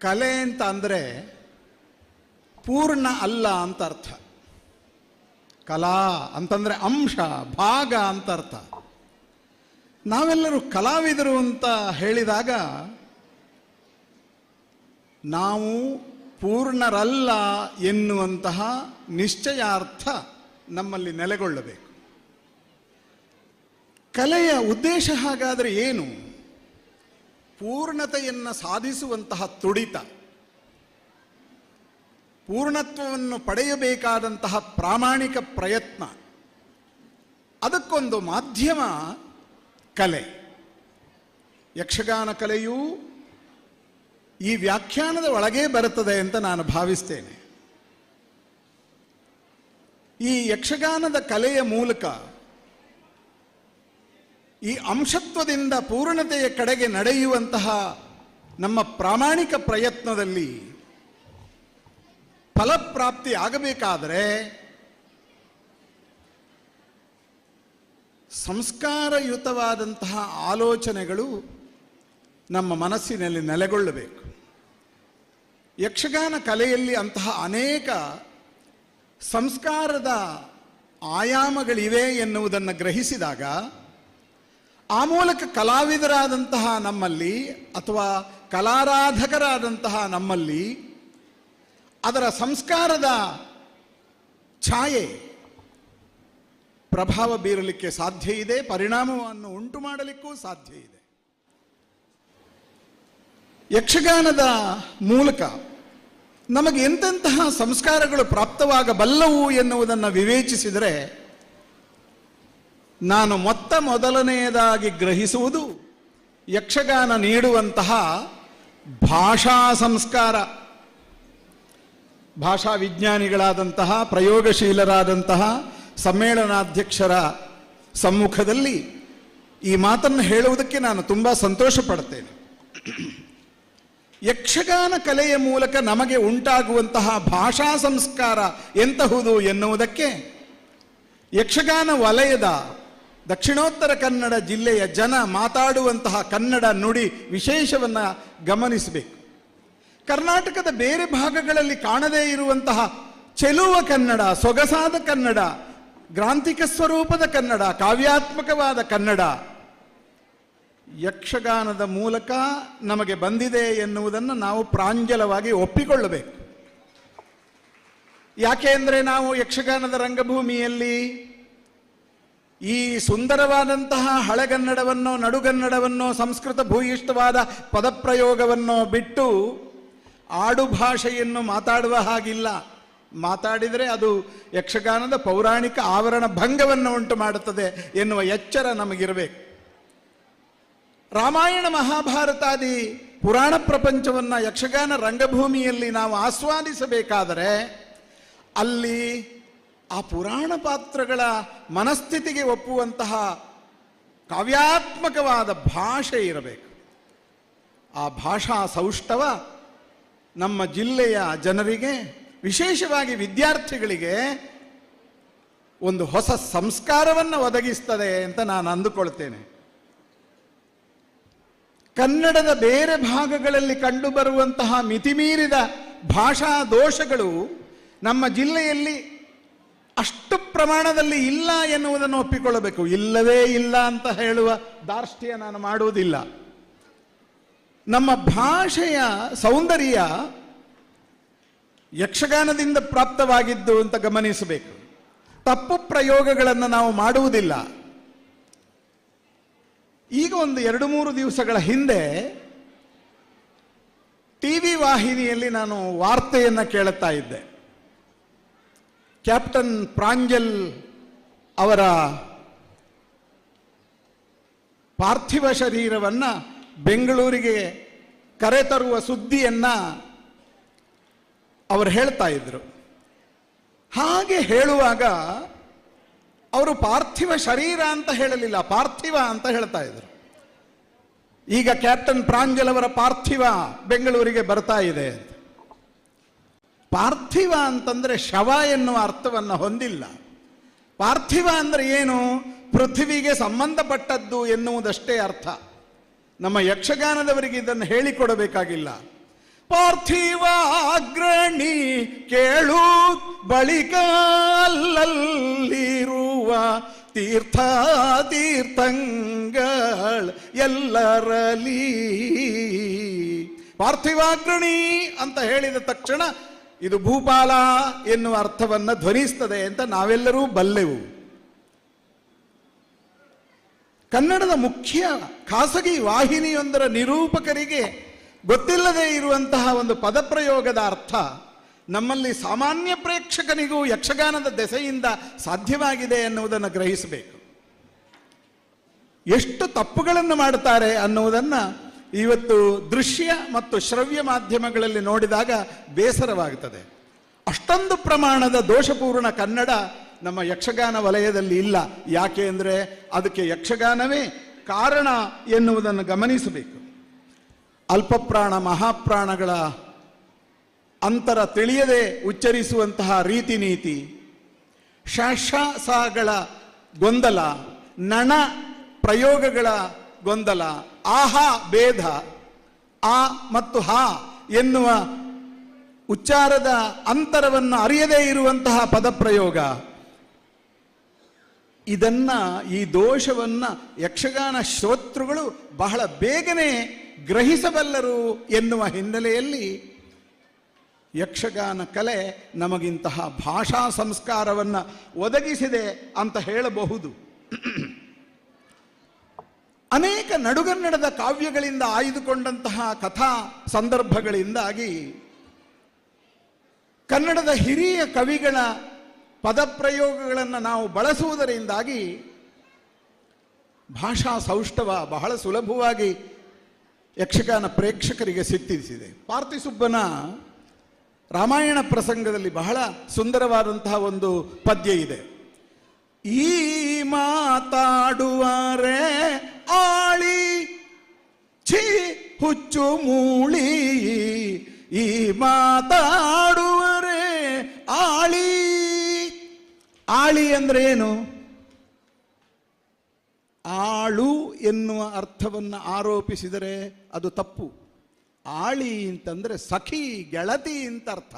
ಕಲೆ ಅಂತ ಅಂದರೆ ಪೂರ್ಣ ಅಲ್ಲ ಅಂತ ಅರ್ಥ. ಕಲಾ ಅಂತಂದರೆ ಅಂಶ, ಭಾಗ ಅಂತ ಅರ್ಥ. ನಾವೆಲ್ಲರೂ ಕಲಾವಿದರು ಅಂತ ಹೇಳಿದಾಗ ನಾವು ಪೂರ್ಣರಲ್ಲ ಎನ್ನುವಂತಹ ನಿಶ್ಚಯಾರ್ಥ ನಮ್ಮಲ್ಲಿ ನೆಲೆಗೊಳ್ಳಬೇಕು. ಕಲೆಯ ಉದ್ದೇಶ ಹಾಗಾದರೆ ಏನು? ಪೂರ್ಣತೆಯನ್ನು ಸಾಧಿಸುವಂತಹ ತುಡಿತ, ಪೂರ್ಣತ್ವವನ್ನು ಪಡೆಯಬೇಕಾದಂತಹ ಪ್ರಾಮಾಣಿಕ ಪ್ರಯತ್ನ, ಅದಕ್ಕೊಂದು ಮಾಧ್ಯಮ ಕಲೆ. ಯಕ್ಷಗಾನ ಕಲೆಯೂ ಈ ವ್ಯಾಖ್ಯಾನದ ಒಳಗೇ ಬರುತ್ತದೆ ಅಂತ ನಾನು ಭಾವಿಸ್ತೇನೆ. ಈ ಯಕ್ಷಗಾನದ ಕಲೆಯ ಮೂಲಕ ಈ ಅಂಶತ್ವದಿಂದ ಪೂರ್ಣತೆಯ ಕಡೆಗೆ ನಡೆಯುವಂತಹ ನಮ್ಮ ಪ್ರಾಮಾಣಿಕ ಪ್ರಯತ್ನದಲ್ಲಿ ಫಲಪ್ರಾಪ್ತಿ ಆಗಬೇಕಾದರೆ ಸಂಸ್ಕಾರಯುತವಾದಂತಹ ಆಲೋಚನೆಗಳು ನಮ್ಮ ಮನಸ್ಸಿನಲ್ಲಿ ನೆಲೆಗೊಳ್ಳಬೇಕು. ಯಕ್ಷಗಾನ ಕಲೆಯಲ್ಲಿ ಅಂತಹ ಅನೇಕ ಸಂಸ್ಕಾರದ ಆಯಾಮಗಳಿವೆ ಎನ್ನುವುದನ್ನು ಗ್ರಹಿಸಿದಾಗ ಆ ಮೂಲಕ ಕಲಾವಿದರಾದಂತಹ ನಮ್ಮಲ್ಲಿ ಅಥವಾ ಕಲಾರಾಧಕರಾದಂತಹ ನಮ್ಮಲ್ಲಿ ಅದರ ಸಂಸ್ಕಾರದ ಛಾಯೆ ಪ್ರಭಾವ ಬೀರಲಿಕ್ಕೆ ಸಾಧ್ಯ ಇದೆ, ಪರಿಣಾಮವನ್ನು ಉಂಟು ಮಾಡಲಿಕ್ಕೂ ಸಾಧ್ಯ ಇದೆ. ಯಕ್ಷಗಾನದ ಮೂಲಕ ನಮಗೆ ಎಂತೆಂತಹ ಸಂಸ್ಕಾರಗಳು ಪ್ರಾಪ್ತವಾಗಬಲ್ಲವು ಎನ್ನುವುದನ್ನು ವಿವೇಚಿಸಿದರೆ ನಾನು ಮೊತ್ತ ಮೊದಲನೆಯದಾಗಿ ಗ್ರಹಿಸುವುದು ಯಕ್ಷಗಾನ ನೀಡುವಂತಹ ಭಾಷಾ ಸಂಸ್ಕಾರ. ಭಾಷಾ ವಿಜ್ಞಾನಿಗಳಾದಂತಹ, ಪ್ರಯೋಗಶೀಲರಾದಂತಹ ಸಮ್ಮೇಳನಾಧ್ಯಕ್ಷರ ಸಮ್ಮುಖದಲ್ಲಿ ಈ ಮಾತನ್ನು ಹೇಳುವುದಕ್ಕೆ ನಾನು ತುಂಬ ಸಂತೋಷ ಪಡ್ತೇನೆ ಯಕ್ಷಗಾನ ಕಲೆಯ ಮೂಲಕ ನಮಗೆ ಉಂಟಾಗುವಂತಹ ಭಾಷಾ ಸಂಸ್ಕಾರ ಎಂತಹುದು ಎನ್ನುವುದಕ್ಕೆ ಯಕ್ಷಗಾನ ವಲಯದ ದಕ್ಷಿಣೋತ್ತರ ಕನ್ನಡ ಜಿಲ್ಲೆಯ ಜನ ಮಾತಾಡುವಂತಹ ಕನ್ನಡ ನುಡಿ ವಿಶೇಷವನ್ನು ಗಮನಿಸಬೇಕು. ಕರ್ನಾಟಕದ ಬೇರೆ ಭಾಗಗಳಲ್ಲಿ ಕಾಣದೇ ಇರುವಂತಹ ಚೆಲುವ ಕನ್ನಡ, ಸೊಗಸಾದ ಕನ್ನಡ, ಗ್ರಾಂಥಿಕ ಸ್ವರೂಪದ ಕನ್ನಡ, ಕಾವ್ಯಾತ್ಮಕವಾದ ಕನ್ನಡ ಯಕ್ಷಗಾನದ ಮೂಲಕ ನಮಗೆ ಬಂದಿದೆ ಎನ್ನುವುದನ್ನು ನಾವು ಪ್ರಾಂಜಲವಾಗಿ ಒಪ್ಪಿಕೊಳ್ಳಬೇಕು. ಯಾಕೆ ಅಂದರೆ ನಾವು ಯಕ್ಷಗಾನದ ರಂಗಭೂಮಿಯಲ್ಲಿ ಈ ಸುಂದರವಾದಂತಹ ಹಳೆಗನ್ನಡವನ್ನು, ನಡುಗನ್ನಡವನ್ನೋ, ಸಂಸ್ಕೃತ ಭೂಯಿಷ್ಠವಾದ ಪದಪ್ರಯೋಗವನ್ನು ಬಿಟ್ಟು ಆಡು ಭಾಷೆಯನ್ನು ಮಾತಾಡುವ ಹಾಗಿಲ್ಲ. ಮಾತಾಡಿದರೆ ಅದು ಯಕ್ಷಗಾನದ ಪೌರಾಣಿಕ ಆವರಣ ಭಂಗವನ್ನು ಉಂಟು ಮಾಡುತ್ತದೆ ಎನ್ನುವ ಎಚ್ಚರ ನಮಗಿರಬೇಕು. ರಾಮಾಯಣ ಮಹಾಭಾರತಾದಿ ಪುರಾಣ ಪ್ರಪಂಚವನ್ನು ಯಕ್ಷಗಾನ ರಂಗಭೂಮಿಯಲ್ಲಿ ನಾವು ಆಸ್ವಾದಿಸಬೇಕಾದರೆ ಅಲ್ಲಿ ಆ ಪುರಾಣ ಪಾತ್ರಗಳ ಮನಸ್ಥಿತಿಗೆ ಒಪ್ಪುವಂತಹ ಕಾವ್ಯಾತ್ಮಕವಾದ ಭಾಷೆ ಇರಬೇಕು. ಆ ಭಾಷಾ ಸೌಷ್ಠವ ನಮ್ಮ ಜಿಲ್ಲೆಯ ಜನರಿಗೆ, ವಿಶೇಷವಾಗಿ ವಿದ್ಯಾರ್ಥಿಗಳಿಗೆ ಒಂದು ಹೊಸ ಸಂಸ್ಕಾರವನ್ನು ಒದಗಿಸ್ತದೆ ಅಂತ ನಾನು ಅಂದುಕೊಳ್ತೇನೆ. ಕನ್ನಡದ ಬೇರೆ ಭಾಗಗಳಲ್ಲಿ ಕಂಡುಬರುವಂತಹ ಮಿತಿಮೀರಿದ ಭಾಷಾ ದೋಷಗಳು ನಮ್ಮ ಜಿಲ್ಲೆಯಲ್ಲಿ ಅಷ್ಟು ಪ್ರಮಾಣದಲ್ಲಿ ಇಲ್ಲ ಎನ್ನುವುದನ್ನು ಒಪ್ಪಿಕೊಳ್ಳಬೇಕು. ಇಲ್ಲವೇ ಇಲ್ಲ ಅಂತ ಹೇಳುವ ದಾರ್ಷ್ಟ್ಯ ನಾನು ಮಾಡುವುದಿಲ್ಲ. ನಮ್ಮ ಭಾಷೆಯ ಸೌಂದರ್ಯ ಯಕ್ಷಗಾನದಿಂದ ಪ್ರಾಪ್ತವಾಗಿದ್ದು ಅಂತ ಗಮನಿಸಬೇಕು. ತಪ್ಪು ಪ್ರಯೋಗಗಳನ್ನು ನಾವು ಮಾಡುವುದಿಲ್ಲ. ಈಗ ಒಂದು ಎರಡು ಮೂರು ದಿವಸಗಳ ಹಿಂದೆ ಟಿ ವಿ ವಾಹಿನಿಯಲ್ಲಿ ನಾನು ವಾರ್ತೆಯನ್ನು ಕೇಳುತ್ತಾ ಇದ್ದೆ. ಕ್ಯಾಪ್ಟನ್ ಪ್ರಾಂಜಲ್ ಅವರ ಪಾರ್ಥಿವ ಶರೀರವನ್ನು ಬೆಂಗಳೂರಿಗೆ ಕರೆತರುವ ಸುದ್ದಿಯನ್ನು ಅವರು ಹೇಳ್ತಾ ಇದ್ರು. ಹಾಗೆ ಹೇಳುವಾಗ ಅವರು ಪಾರ್ಥಿವ ಶರೀರ ಅಂತ ಹೇಳಲಿಲ್ಲ, ಪಾರ್ಥಿವ ಅಂತ ಹೇಳ್ತಾ ಇದ್ರು. ಈಗ ಕ್ಯಾಪ್ಟನ್ ಪ್ರಾಂಜಲ್ ಅವರ ಪಾರ್ಥಿವ ಬೆಂಗಳೂರಿಗೆ ಬರ್ತಾ ಇದೆ ಅಂತ. ಪಾರ್ಥಿವ ಅಂತಂದ್ರೆ ಶವ ಎನ್ನುವ ಅರ್ಥವನ್ನು ಹೊಂದಿಲ್ಲ. ಪಾರ್ಥಿವ ಅಂದ್ರೆ ಏನು? ಪೃಥ್ವಿಗೆ ಸಂಬಂಧಪಟ್ಟದ್ದು ಎನ್ನುವುದಷ್ಟೇ ಅರ್ಥ. ನಮ್ಮ ಯಕ್ಷಗಾನದವರಿಗೆ ಇದನ್ನು ಹೇಳಿಕೊಡಬೇಕಾಗಿಲ್ಲ. ಪಾರ್ಥಿವಾಗ್ರಣಿ ಕೇಳು, ಬಳಿಕ ಅಲ್ಲಲ್ಲಿರುವ ತೀರ್ಥ ತೀರ್ಥಂಗಳ ಎಲ್ಲರಲಿ. ಪಾರ್ಥಿವಾಗ್ರಣಿ ಅಂತ ಹೇಳಿದ ತಕ್ಷಣ ಇದು ಭೂಪಾಲ ಎನ್ನುವ ಅರ್ಥವನ್ನು ಧ್ವನಿಸ್ತದೆ ಅಂತ ನಾವೆಲ್ಲರೂ ಬಲ್ಲೆವು. ಕನ್ನಡದ ಮುಖ್ಯ ಖಾಸಗಿ ವಾಹಿನಿಯೊಂದರ ನಿರೂಪಕರಿಗೆ ಗೊತ್ತಿಲ್ಲದೆ ಇರುವಂತಹ ಒಂದು ಪದಪ್ರಯೋಗದ ಅರ್ಥ ನಮ್ಮಲ್ಲಿ ಸಾಮಾನ್ಯ ಪ್ರೇಕ್ಷಕನಿಗೂ ಯಕ್ಷಗಾನದ ದೆಸೆಯಿಂದ ಸಾಧ್ಯವಾಗಿದೆ ಎನ್ನುವುದನ್ನು ಗ್ರಹಿಸಬೇಕು. ಎಷ್ಟು ತಪ್ಪುಗಳನ್ನು ಮಾಡುತ್ತಾರೆ ಅನ್ನುವುದನ್ನು ಇವತ್ತು ದೃಶ್ಯ ಮತ್ತು ಶ್ರವ್ಯ ಮಾಧ್ಯಮಗಳಲ್ಲಿ ನೋಡಿದಾಗ ಬೇಸರವಾಗುತ್ತದೆ. ಅಷ್ಟೊಂದು ಪ್ರಮಾಣದ ದೋಷಪೂರ್ಣ ಕನ್ನಡ ನಮ್ಮ ಯಕ್ಷಗಾನ ವಲಯದಲ್ಲಿ ಇಲ್ಲ. ಯಾಕೆ ಅಂದರೆ ಅದಕ್ಕೆ ಯಕ್ಷಗಾನವೇ ಕಾರಣ ಎನ್ನುವುದನ್ನು ಗಮನಿಸಬೇಕು. ಅಲ್ಪಪ್ರಾಣ, ಮಹಾಪ್ರಾಣಗಳ ಅಂತರ ತಿಳಿಯದೆ ಉಚ್ಚರಿಸುವಂತಹ ರೀತಿ ನೀತಿ ಶಾಶಾಸಗಳ ಗೊಂದಲ, ನಣ ಪ್ರಯೋಗಗಳ ಗೊಂದಲ ಆಹಾ ಭೇದ, ಆ ಮತ್ತು ಹ ಎನ್ನುವ ಉಚ್ಚಾರದ ಅಂತರವನ್ನು ಅರಿಯದೇ ಇರುವಂತಹ ಪದಪ್ರಯೋಗ. ಇದನ್ನ ಈ ದೋಷವನ್ನ ಯಕ್ಷಗಾನ ಶ್ರೋತೃಗಳು ಬಹಳ ಬೇಗನೆ ಗ್ರಹಿಸಬಲ್ಲರು ಎನ್ನುವ ಹಿನ್ನೆಲೆಯಲ್ಲಿ ಯಕ್ಷಗಾನ ಕಲೆ ನಮಗಿಂತಹ ಭಾಷಾ ಸಂಸ್ಕಾರವನ್ನು ಒದಗಿಸಿದೆ ಅಂತ ಹೇಳಬಹುದು. ಅನೇಕ ನಡುಗನ್ನಡದ ಕಾವ್ಯಗಳಿಂದ ಆಯ್ದುಕೊಂಡಂತಹ ಕಥಾ ಸಂದರ್ಭಗಳಿಂದಾಗಿ ಕನ್ನಡದ ಹಿರಿಯ ಕವಿಗಳ ಪದಪ್ರಯೋಗಗಳನ್ನು ನಾವು ಬಳಸುವುದರಿಂದಾಗಿ ಭಾಷಾ ಸೌಷ್ಠವ ಬಹಳ ಸುಲಭವಾಗಿ ಯಕ್ಷಗಾನ ಪ್ರೇಕ್ಷಕರಿಗೆ ಸಿತ್ತಿಸಿದೆ ಪಾರ್ಥಿಸುಬ್ಬನ ರಾಮಾಯಣ ಪ್ರಸಂಗದಲ್ಲಿ ಬಹಳ ಸುಂದರವಾದಂತಹ ಒಂದು ಪದ್ಯ ಇದೆ. ಈ ಮಾತಾಡುವರೆ ಆಳಿ ಛಿ ಹುಚ್ಚು ಮೂಳಿ. ಈ ಮಾತಾಡುವರೆ ಆಳಿ. ಆಳಿ ಅಂದ್ರೆ ಏನು? ಆಳು ಎನ್ನುವ ಅರ್ಥವನ್ನು ಆರೋಪಿಸಿದರೆ ಅದು ತಪ್ಪು. ಆಳಿ ಅಂತಂದ್ರೆ ಸಖಿ, ಗೆಳತಿ ಅಂತ ಅರ್ಥ.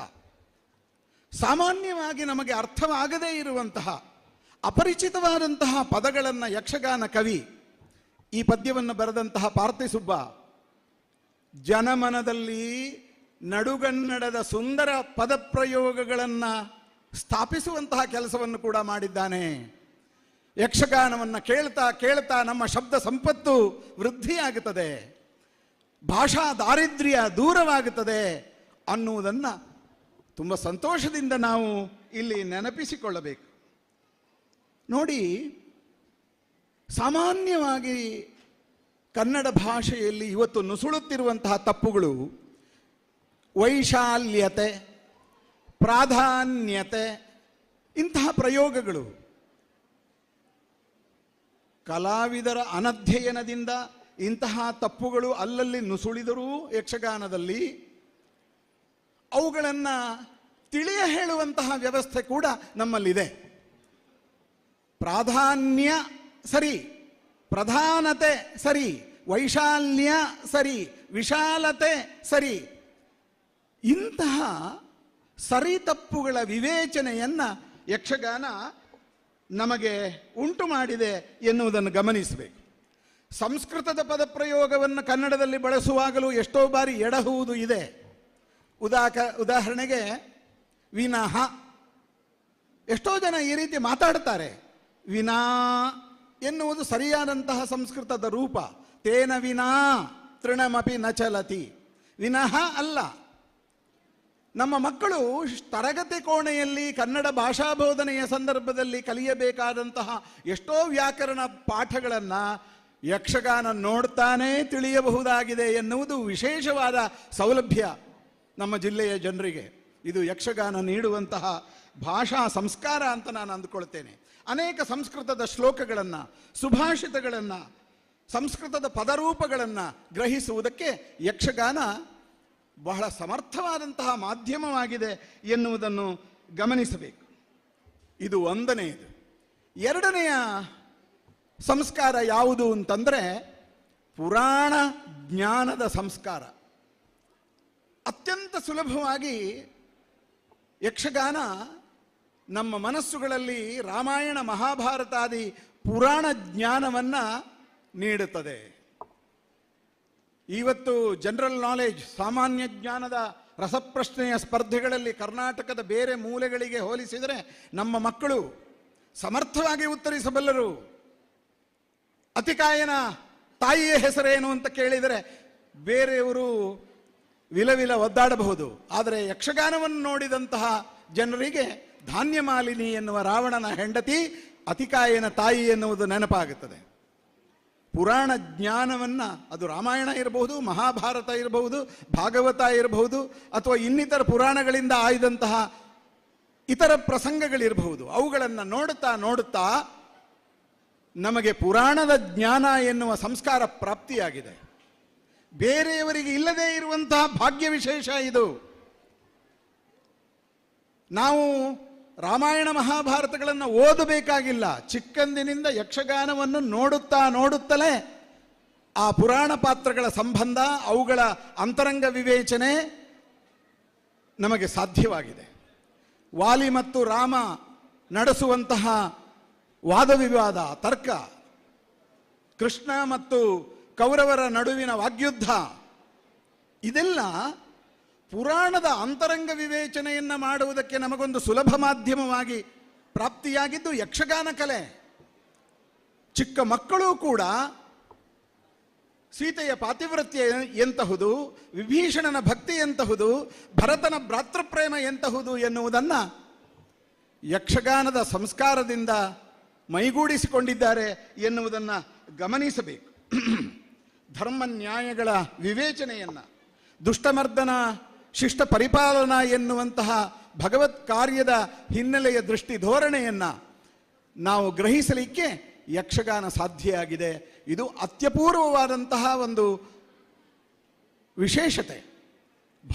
ಸಾಮಾನ್ಯವಾಗಿ ನಮಗೆ ಅರ್ಥವಾಗದೇ ಇರುವಂತಹ ಅಪರಿಚಿತವಾದಂತಹ ಪದಗಳನ್ನು ಯಕ್ಷಗಾನ ಕವಿ ಈ ಪದ್ಯವನ್ನು ಬರೆದಂತಹ ಪಾರ್ಥಿಸುಬ್ಬ, ಜನಮನದಲ್ಲಿ ನಡುಗನ್ನಡದ ಸುಂದರ ಪದಪ್ರಯೋಗಗಳನ್ನು ಸ್ಥಾಪಿಸುವಂತಹ ಕೆಲಸವನ್ನು ಕೂಡ ಮಾಡಿದ್ದಾನೆ. ಯಕ್ಷಗಾನವನ್ನು ಕೇಳ್ತಾ ಕೇಳ್ತಾ ನಮ್ಮ ಶಬ್ದ ಸಂಪತ್ತು ವೃದ್ಧಿಯಾಗುತ್ತದೆ. ಭಾಷಾ ದಾರಿದ್ರ್ಯ ದೂರವಾಗುತ್ತದೆ ಅನ್ನುವುದನ್ನು ತುಂಬ ಸಂತೋಷದಿಂದ ನಾವು ಇಲ್ಲಿ ನೆನಪಿಸಿಕೊಳ್ಳಬೇಕು. ನೋಡಿ, ಸಾಮಾನ್ಯವಾಗಿ ಕನ್ನಡ ಭಾಷೆಯಲ್ಲಿ ಇವತ್ತು ನುಸುಳುತ್ತಿರುವಂತಹ ತಪ್ಪುಗಳು ವೈಶಾಲ್ಯತೆ, ಪ್ರಾಧಾನ್ಯತೆ, ಇಂತಹ ಪ್ರಯೋಗಗಳು. ಕಲಾವಿದರ ಅನಧ್ಯಯನದಿಂದ ಇಂತಹ ತಪ್ಪುಗಳು ಅಲ್ಲಲ್ಲಿ ನುಸುಳಿದರೂ ಯಕ್ಷಗಾನದಲ್ಲಿ, ಅವುಗಳನ್ನು ತಿಳಿಯ ಹೇಳುವಂತಹ ವ್ಯವಸ್ಥೆ ಕೂಡ ನಮ್ಮಲ್ಲಿದೆ. ಪ್ರಾಧಾನ್ಯ ಸರಿ, ಪ್ರಧಾನತೆ ಸರಿ, ವೈಶಾಲ್ಯ ಸರಿ, ವಿಶಾಲತೆ ಸರಿ. ಇಂತಹ ಸರಿ ತಪ್ಪುಗಳ ವಿವೇಚನೆಯನ್ನ ಯಕ್ಷಗಾನ ನಮಗೆ ಉಂಟು ಮಾಡಿದೆ ಎನ್ನುವುದನ್ನು ಗಮನಿಸಬೇಕು. ಸಂಸ್ಕೃತದ ಪದಪ್ರಯೋಗವನ್ನು ಕನ್ನಡದಲ್ಲಿ ಬಳಸುವಾಗಲೂ ಎಷ್ಟೋ ಬಾರಿ ಎಡಹುವುದು ಇದೆ. ಉದಾಕ, ಉದಾಹರಣೆಗೆ ವಿನಃ ಎಷ್ಟೋ ಜನ ಈ ರೀತಿ ಮಾತಾಡ್ತಾರೆ. ವಿನಾ ಎನ್ನುವುದು ಸರಿಯಾದಂತಹ ಸಂಸ್ಕೃತದ ರೂಪ. ತೇನ ವಿನಾ ತೃಣಮಪಿ ನ ಚಲತಿ. ವಿನಃ ಅಲ್ಲ. ನಮ್ಮ ಮಕ್ಕಳು ತರಗತಿ ಕೋಣೆಯಲ್ಲಿ ಕನ್ನಡ ಭಾಷಾ ಬೋಧನೆಯ ಸಂದರ್ಭದಲ್ಲಿ ಕಲಿಯಬೇಕಾದಂತಹ ಎಷ್ಟೋ ವ್ಯಾಕರಣ ಪಾಠಗಳನ್ನು ಯಕ್ಷಗಾನ ನೋಡ್ತಾನೇ ತಿಳಿಯಬಹುದಾಗಿದೆ ಎನ್ನುವುದು ವಿಶೇಷವಾದ ಸೌಲಭ್ಯ ನಮ್ಮ ಜಿಲ್ಲೆಯ ಜನರಿಗೆ. ಇದು ಯಕ್ಷಗಾನ ನೀಡುವಂತಹ ಭಾಷಾ ಸಂಸ್ಕಾರ ಅಂತ ನಾನು ಅಂದುಕೊಳ್ತೇನೆ. ಅನೇಕ ಸಂಸ್ಕೃತದ ಶ್ಲೋಕಗಳನ್ನು, ಸುಭಾಷಿತಗಳನ್ನು, ಸಂಸ್ಕೃತದ ಪದರೂಪಗಳನ್ನು ಗ್ರಹಿಸುವುದಕ್ಕೆ ಯಕ್ಷಗಾನ ಬಹಳ ಸಮರ್ಥವಾದಂತಹ ಮಾಧ್ಯಮವಾಗಿದೆ ಎನ್ನುವುದನ್ನು ಗಮನಿಸಬೇಕು. ಇದು ಒಂದನೆಯದು. ಎರಡನೆಯ ಸಂಸ್ಕಾರ ಯಾವುದು ಅಂತಂದರೆ ಪುರಾಣ ಜ್ಞಾನದ ಸಂಸ್ಕಾರ. ಅತ್ಯಂತ ಸುಲಭವಾಗಿ ಯಕ್ಷಗಾನ ನಮ್ಮ ಮನಸ್ಸುಗಳಲ್ಲಿ ರಾಮಾಯಣ ಮಹಾಭಾರತಾದಿ ಪುರಾಣ ಜ್ಞಾನವನ್ನ ನೀಡುತ್ತದೆ. ಇವತ್ತು ಜನರಲ್ ನಾಲೆಜ್ ಸಾಮಾನ್ಯ ಜ್ಞಾನದ ರಸಪ್ರಶ್ನೆಯ ಸ್ಪರ್ಧೆಗಳಲ್ಲಿ ಕರ್ನಾಟಕದ ಬೇರೆ ಮೂಲೆಗಳಿಗೆ ಹೋಲಿಸಿದರೆ ನಮ್ಮ ಮಕ್ಕಳು ಸಮರ್ಥವಾಗಿ ಉತ್ತರಿಸಬಲ್ಲರು. ಅತಿಕಾಯನ ತಾಯಿಯ ಹೆಸರೇನು ಅಂತ ಕೇಳಿದರೆ ಬೇರೆಯವರು ವಿಲವಿಲ ಒದ್ದಾಡಬಹುದು. ಆದರೆ ಯಕ್ಷಗಾನವನ್ನು ನೋಡಿದಂತಹ ಜನರಿಗೆ ಧಾನ್ಯಮಾಲಿನಿ ಎನ್ನುವ ರಾವಣನ ಹೆಂಡತಿ, ಅತಿಕಾಯನ ತಾಯಿ ಎನ್ನುವುದು ನೆನಪಾಗುತ್ತದೆ. ಪುರಾಣ ಜ್ಞಾನವನ್ನು ಅದು ರಾಮಾಯಣ ಇರಬಹುದು, ಮಹಾಭಾರತ ಇರಬಹುದು, ಭಾಗವತ ಇರಬಹುದು, ಅಥವಾ ಇನ್ನಿತರ ಪುರಾಣಗಳಿಂದ ಆಯ್ದಂತಹ ಇತರ ಪ್ರಸಂಗಗಳಿರಬಹುದು. ಅವುಗಳನ್ನು ನೋಡುತ್ತಾ ನೋಡುತ್ತಾ ನಮಗೆ ಪುರಾಣದ ಜ್ಞಾನ ಎನ್ನುವ ಸಂಸ್ಕಾರ ಪ್ರಾಪ್ತಿಯಾಗಿದೆ. ಬೇರೆಯವರಿಗೆ ಇಲ್ಲದೇ ಇರುವಂತಹ ಭಾಗ್ಯ ವಿಶೇಷ ಇದು. ನಾವು ರಾಮಾಯಣ ಮಹಾಭಾರತಗಳನ್ನು ಓದಬೇಕಾಗಿಲ್ಲ. ಚಿಕ್ಕಂದಿನಿಂದ ಯಕ್ಷಗಾನವನ್ನು ನೋಡುತ್ತಾ ನೋಡುತ್ತಲೇ ಆ ಪುರಾಣ ಪಾತ್ರಗಳ ಸಂಬಂಧ, ಅವುಗಳ ಅಂತರಂಗ ವಿವೇಚನೆ ನಮಗೆ ಸಾಧ್ಯವಾಗಿದೆ. ವಾಲಿ ಮತ್ತು ರಾಮ ನಡೆಸುವಂತಹ ವಾದ ವಿವಾದ, ತರ್ಕ, ಕೃಷ್ಣ ಮತ್ತು ಕೌರವರ ನಡುವಿನ ವಾಗ್ಯುದ್ಧ, ಇದೆಲ್ಲ ಪುರಾಣದ ಅಂತರಂಗ ವಿವೇಚನೆಯನ್ನು ಮಾಡುವುದಕ್ಕೆ ನಮಗೊಂದು ಸುಲಭ ಮಾಧ್ಯಮವಾಗಿ ಪ್ರಾಪ್ತಿಯಾಗಿದ್ದು ಯಕ್ಷಗಾನ ಕಲೆ. ಚಿಕ್ಕ ಮಕ್ಕಳು ಕೂಡ ಸೀತೆಯ ಪಾತಿವ್ರತ್ಯ ಎಂತಹುದು, ವಿಭೀಷಣನ ಭಕ್ತಿ ಎಂತಹುದು, ಭರತನ ಭ್ರಾತೃಪ್ರೇಮ ಎಂತಹುದು ಎನ್ನುವುದನ್ನು ಯಕ್ಷಗಾನದ ಸಂಸ್ಕಾರದಿಂದ ಮೈಗೂಡಿಸಿಕೊಂಡಿದ್ದಾರೆ ಎನ್ನುವುದನ್ನು ಗಮನಿಸಬೇಕು. ಧರ್ಮ ನ್ಯಾಯಗಳ ವಿವೇಚನೆಯನ್ನು, ದುಷ್ಟಮರ್ದನ ಶಿಷ್ಟ ಪರಿಪಾಲನಾ ಎನ್ನುವಂತಹ ಭಗವತ್ ಕಾರ್ಯದ ಹಿನ್ನೆಲೆಯ ದೃಷ್ಟಿ ಧೋರಣೆಯನ್ನು ನಾವು ಗ್ರಹಿಸಲಿಕ್ಕೆ ಯಕ್ಷಗಾನ ಸಾಧ್ಯ ಆಗಿದೆ ಇದು ಅತ್ಯಪೂರ್ವವಾದಂತಹ ಒಂದು ವಿಶೇಷತೆ.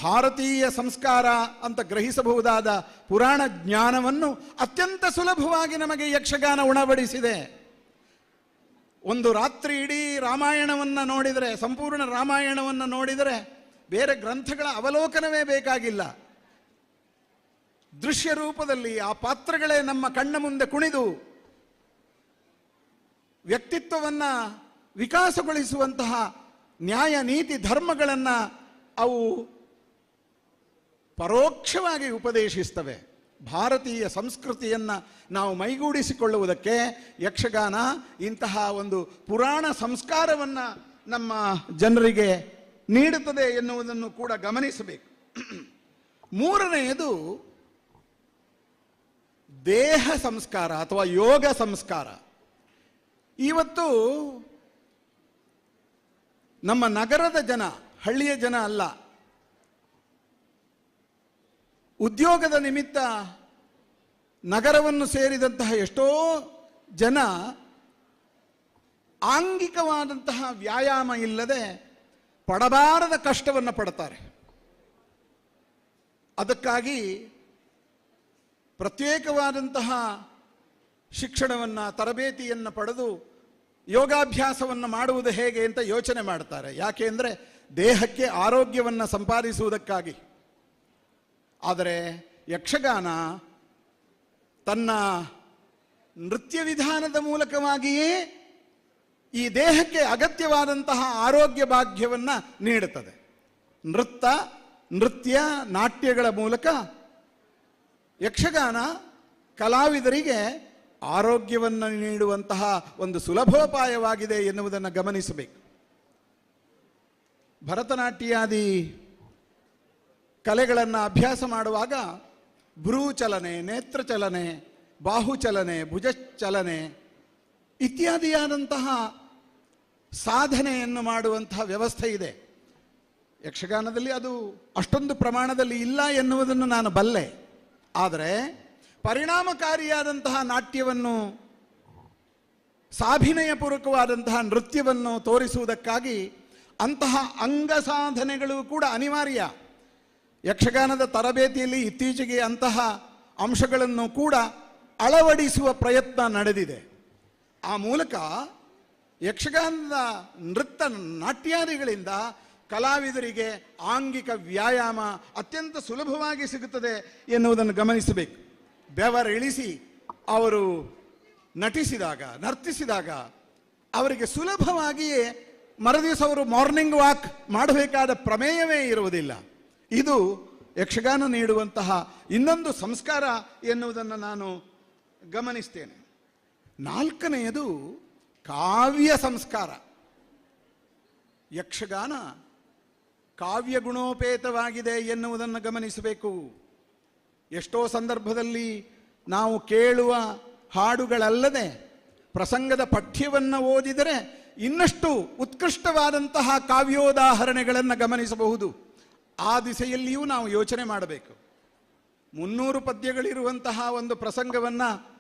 ಭಾರತೀಯ ಸಂಸ್ಕಾರ ಅಂತ ಗ್ರಹಿಸಬಹುದಾದ ಪುರಾಣ ಜ್ಞಾನವನ್ನು ಅತ್ಯಂತ ಸುಲಭವಾಗಿ ನಮಗೆ ಯಕ್ಷಗಾನ ಉಣಬಡಿಸಿದೆ. ಒಂದು ರಾತ್ರಿ ಇಡೀ ರಾಮಾಯಣವನ್ನು ನೋಡಿದರೆ, ಸಂಪೂರ್ಣ ರಾಮಾಯಣವನ್ನು ನೋಡಿದರೆ ಬೇರೆ ಗ್ರಂಥಗಳ ಅವಲೋಕನವೇ ಬೇಕಾಗಿಲ್ಲ. ದೃಶ್ಯ ರೂಪದಲ್ಲಿ ಆ ಪಾತ್ರಗಳೇ ನಮ್ಮ ಕಣ್ಣ ಮುಂದೆ ಕುಣಿದು ವ್ಯಕ್ತಿತ್ವವನ್ನು ವಿಕಾಸಗೊಳಿಸುವಂತಹ ನ್ಯಾಯ, ನೀತಿ, ಧರ್ಮಗಳನ್ನು ಅವು ಪರೋಕ್ಷವಾಗಿ ಉಪದೇಶಿಸ್ತವೆ. ಭಾರತೀಯ ಸಂಸ್ಕೃತಿಯನ್ನು ನಾವು ಮೈಗೂಡಿಸಿಕೊಳ್ಳುವುದಕ್ಕೆ ಯಕ್ಷಗಾನ ಇಂತಹ ಒಂದು ಪುರಾಣ ಸಂಸ್ಕಾರವನ್ನು ನಮ್ಮ ಜನರಿಗೆ ನೀಡುತ್ತದೆ ಎನ್ನುವುದನ್ನು ಕೂಡ ಗಮನಿಸಬೇಕು. ಮೂರನೆಯದು ದೇಹ ಸಂಸ್ಕಾರ ಅಥವಾ ಯೋಗ ಸಂಸ್ಕಾರ. ಇವತ್ತು ನಮ್ಮ ನಗರದ ಜನ, ಹಳ್ಳಿಯ ಜನ ಅಲ್ಲ, ಉದ್ಯೋಗದ ನಿಮಿತ್ತ ನಗರವನ್ನು ಸೇರಿದಂತಹ ಎಷ್ಟೋ ಜನ ಆಂಗಿಕವಾದಂತಹ ವ್ಯಾಯಾಮ ಇಲ್ಲದೆ ಪಡಬಾರದ ಕಷ್ಟವನ್ನು ಪಡ್ತಾರೆ. ಅದಕ್ಕಾಗಿ ಪ್ರತ್ಯೇಕವಾದಂತಹ ಶಿಕ್ಷಣವನ್ನು, ತರಬೇತಿಯನ್ನು ಪಡೆದು ಯೋಗಾಭ್ಯಾಸವನ್ನು ಮಾಡುವುದು ಹೇಗೆ ಅಂತ ಯೋಚನೆ ಮಾಡ್ತಾರೆ. ಯಾಕೆ ಅಂದರೆ ದೇಹಕ್ಕೆ ಆರೋಗ್ಯವನ್ನು ಸಂಪಾದಿಸುವುದಕ್ಕಾಗಿ. ಆದರೆ ಯಕ್ಷಗಾನ ತನ್ನ ನೃತ್ಯ ವಿಧಾನದ ಮೂಲಕವಾಗಿಯೇ ಈ ದೇಹಕ್ಕೆ ಅಗತ್ಯವಾದಂತಹ ಆರೋಗ್ಯ ಭಾಗ್ಯವನ್ನು ನೀಡುತ್ತದೆ. ನೃತ್ತ, ನೃತ್ಯ, ನಾಟ್ಯಗಳ ಮೂಲಕ ಯಕ್ಷಗಾನ ಕಲಾವಿದರಿಗೆ ಆರೋಗ್ಯವನ್ನು ನೀಡುವಂತಹ ಒಂದು ಸುಲಭೋಪಾಯವಾಗಿದೆ ಎನ್ನುವುದನ್ನು ಗಮನಿಸಬೇಕು. ಭರತನಾಟ್ಯಾದಿ ಕಲೆಗಳನ್ನು ಅಭ್ಯಾಸ ಮಾಡುವಾಗ ಭ್ರೂಚಲನೆ ನೇತ್ರ ಚಲನೆ ಬಾಹು ಚಲನೆ ಭುಜ ಚಲನೆ ಇತ್ಯಾದಿಯಾದಂತಹ ಸಾಧನೆಯನ್ನು ಮಾಡುವಂತಹ ವ್ಯವಸ್ಥೆ ಇದೆ. ಯಕ್ಷಗಾನದಲ್ಲಿ ಅದು ಅಷ್ಟೊಂದು ಪ್ರಮಾಣದಲ್ಲಿ ಇಲ್ಲ ಎನ್ನುವುದನ್ನು ನಾನು ಬಲ್ಲೆ. ಆದರೆ ಪರಿಣಾಮಕಾರಿಯಾದಂತಹ ನಾಟ್ಯವನ್ನು, ಸಾಭಿನಯಪೂರ್ವಕವಾದಂತಹ ನೃತ್ಯವನ್ನು ತೋರಿಸುವುದಕ್ಕಾಗಿ ಅಂತಹ ಅಂಗ ಸಾಧನೆಗಳು ಕೂಡ ಅನಿವಾರ್ಯ. ಯಕ್ಷಗಾನದ ತರಬೇತಿಯಲ್ಲಿ ಇತ್ತೀಚೆಗೆ ಅಂತಹ ಅಂಶಗಳನ್ನು ಕೂಡ ಅಳವಡಿಸುವ ಪ್ರಯತ್ನ ನಡೆದಿದೆ. ಆ ಮೂಲಕ ಯಕ್ಷಗಾನದ ನೃತ್ಯ ನಾಟ್ಯಾದಿಗಳಿಂದ ಕಲಾವಿದರಿಗೆ ಆಂಗಿಕ ವ್ಯಾಯಾಮ ಅತ್ಯಂತ ಸುಲಭವಾಗಿ ಸಿಗುತ್ತದೆ ಎನ್ನುವುದನ್ನು ಗಮನಿಸಬೇಕು. ಬೆವರಿಳಿಸಿ ಅವರು ನಟಿಸಿದಾಗ, ನರ್ತಿಸಿದಾಗ ಅವರಿಗೆ ಸುಲಭವಾಗಿಯೇ ಮರದಿವಸ ಅವರು ಮಾರ್ನಿಂಗ್ ವಾಕ್ ಮಾಡಬೇಕಾದ ಪ್ರಮೇಯವೇ ಇರುವುದಿಲ್ಲ. ಇದು ಯಕ್ಷಗಾನ ನೀಡುವಂತಹ ಇನ್ನೊಂದು ಸಂಸ್ಕಾರ ಎನ್ನುವುದನ್ನು ನಾನು ಗಮನಿಸ್ತೇನೆ. ನಾಲ್ಕನೆಯದು ಕಾವ್ಯ ಸಂಸ್ಕಾರ. ಯಕ್ಷಗಾನ ಕಾವ್ಯ ಗುಣೋಪೇತವಾಗಿದೆ ಎನ್ನುವುದನ್ನು ಗಮನಿಸಬೇಕು. ಎಷ್ಟೋ ಸಂದರ್ಭದಲ್ಲಿ ನಾವು ಕೇಳುವ ಹಾಡುಗಳಲ್ಲದೆ ಪ್ರಸಂಗದ ಪಠ್ಯವನ್ನು ಓದಿದರೆ ಇನ್ನಷ್ಟು ಉತ್ಕೃಷ್ಟವಾದಂತಹ ಕಾವ್ಯೋದಾಹರಣೆಗಳನ್ನು ಗಮನಿಸಬಹುದು. ಆ ದಿಸೆಯಲ್ಲಿಯೂ ನಾವು ಯೋಚನೆ ಮಾಡಬೇಕು. ಮುನ್ನೂರು ಪದ್ಯಗಳಿರುವಂತಹ ಒಂದು ಪ್ರಸಂಗವನ್ನು